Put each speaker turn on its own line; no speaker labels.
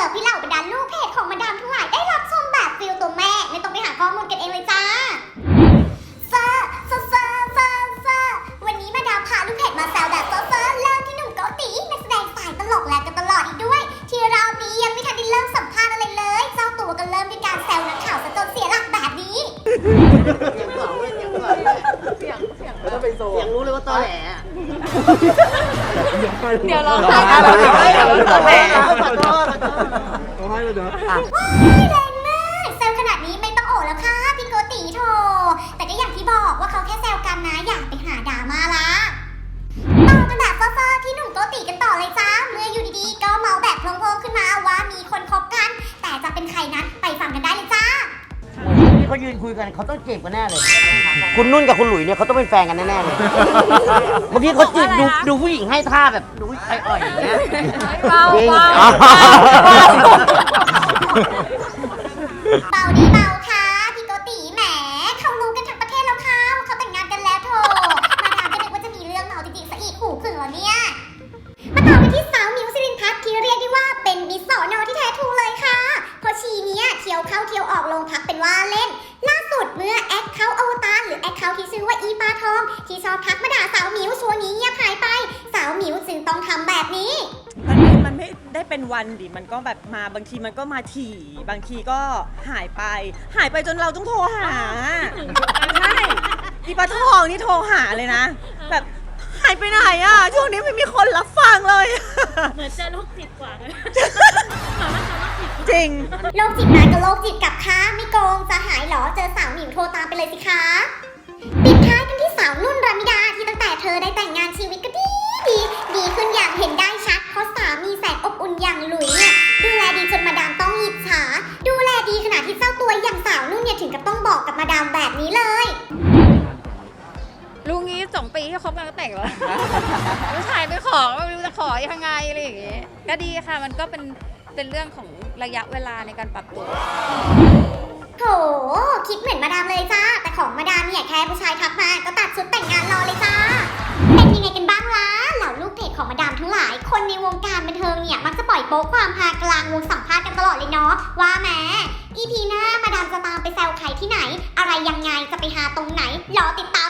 อพี่เหล่าบรรดาลูกเพจของมาดามทั้งหลายได้รับชมแบบฟิลตัวแม่ ไม่ต้องไปหาข้อมูลกันเองเลยจ้าเซอร์เซอร์เซอร์เซอร์เวันนี้มาดามพาลูกเพจมาแซวแบบเซอร์เซอร์เริ่มที่หนุ่มเกาหลีนักแสดงสายตลกแลกกันตลอดอีกด้วย ที่เรานี้ยังไม่ทันได้เริ่มสัมภาษณ์อะไรเลยเจ้าตัวก็เริ่มด้วยการแซวนักข่าวซะจนเสียหลักแบบนี้
เสียงหล่เลยเสียงหลเสียงเสียงวเสียงรู้เลยว่าตอแหลอะ
เดี๋ยวเรา
ขอแทษ ขอโทษ
ให้
ขอ
เรา
โทษขอโทษขอโทษ
ว้ายแรง เขายืนคุย
กันเขาต้องจีบกันแน่เลย คุณนุ่นกับคุณหลุยเนี่ยเขาต้องเป็นแฟนกันแน่ๆเลยเมื่อกี้เขาจีบดูดูผู้หญิงให้ท่าแบบดูอ่อยๆอย่างเงี้ย
เบา
จริง
เบา
อ๋อ
เบาดีเบาค่ะพี่โกติแหมเขารู้กันทั้งประเทศแล้วค่ะว่าเขาแต่งงานกันแล้วโถมาดามก็นึกว่าจะมีเรื่องเมาจริงๆซะอีกหูขึงแล้วเนี่ยมาต่อกันที่สาวมิวสิรินพัฒน์ที่เรียกได้ว่าเป็นมิสสอนอที่แท้ทรูเลยค่ะเพราะชีเนี้ย เที่ยวเข้าเที่ยวออกโรงพักเป็นว่าเล่น ล่าสุดเมื่อแอคเคาท์อวตารหรือแอคเคาท์ที่ชื่อว่าอีปาทองที่ชอบทักมาด่าสาวมิวช่วงนี้เงียบหายไป สาวมิวจึงต้องทำแบบนี้
มันไม่มันไม่ได้เป็นวันดิ มันก็แบบมาบางทีมันก็มาถี่ บางทีก็หายไป หายไปจนเราต้องโทรหา ใช่อีปลาทองนี่โทรหาเลยนะ แบบหายไปไหนอะ ช่วงนี้ไม่มีคนรับฟังเลย
เหมือนจะโรคจิตกว่าเลย
จริง
โรคจิตมากับโรคจิตกลับค่ะไม่โกงจะหายเหรอเจอสาวหมิวโทรตามไปเลยสิคะปิดท้ายกันที่สาวนุ่นรามิดาที่ตั้งแต่เธอได้แต่งงานชีวิตก็ดีดี ดีขึ้นอย่างเห็นได้ชัด เพราะสามีแสนอบอุ่นอย่างหลุยเนี่ยดูแลดีจนมาดามต้องหยิบฉา ดูแลดีขนาดที่เจ้าตัวอย่างสาวนุ่นเนี่ยถึงกับต้องบอกกับมาดามแบบนี้เลย
ลุงนี้สองปีที่คบกันก็แต่งแล้ว ผู้ชายไปขอก็ไม่รู้จะขอยังไงอะไรอย่างเงี้ยก็ดีค่ะมันก็เป็น เป็นเรื่องของระยะเวลาในการปรับตัว
โถคิดเหมือนมาดามเลยจ้า แต่ของมาดามเนี่ยแค่ผู้ชายทักมา ก็ตัดชุดแต่งงานรอเลยจ้า เป็นยังไงกันบ้างล่ะ เหล่าลูกเพจของมาดามทั้งหลาย คนในวงการบันเทิงเนี่ย มักจะปล่อยโป๊ความฮากลางวงสัมภาษณ์กันตลอดเลยเนาะ ว่าแหมอีพีหน้ามาดามจะตามไปแซวใครที่ไหน อะไรยังไงจะไปหาตรงไหนรอติดตาม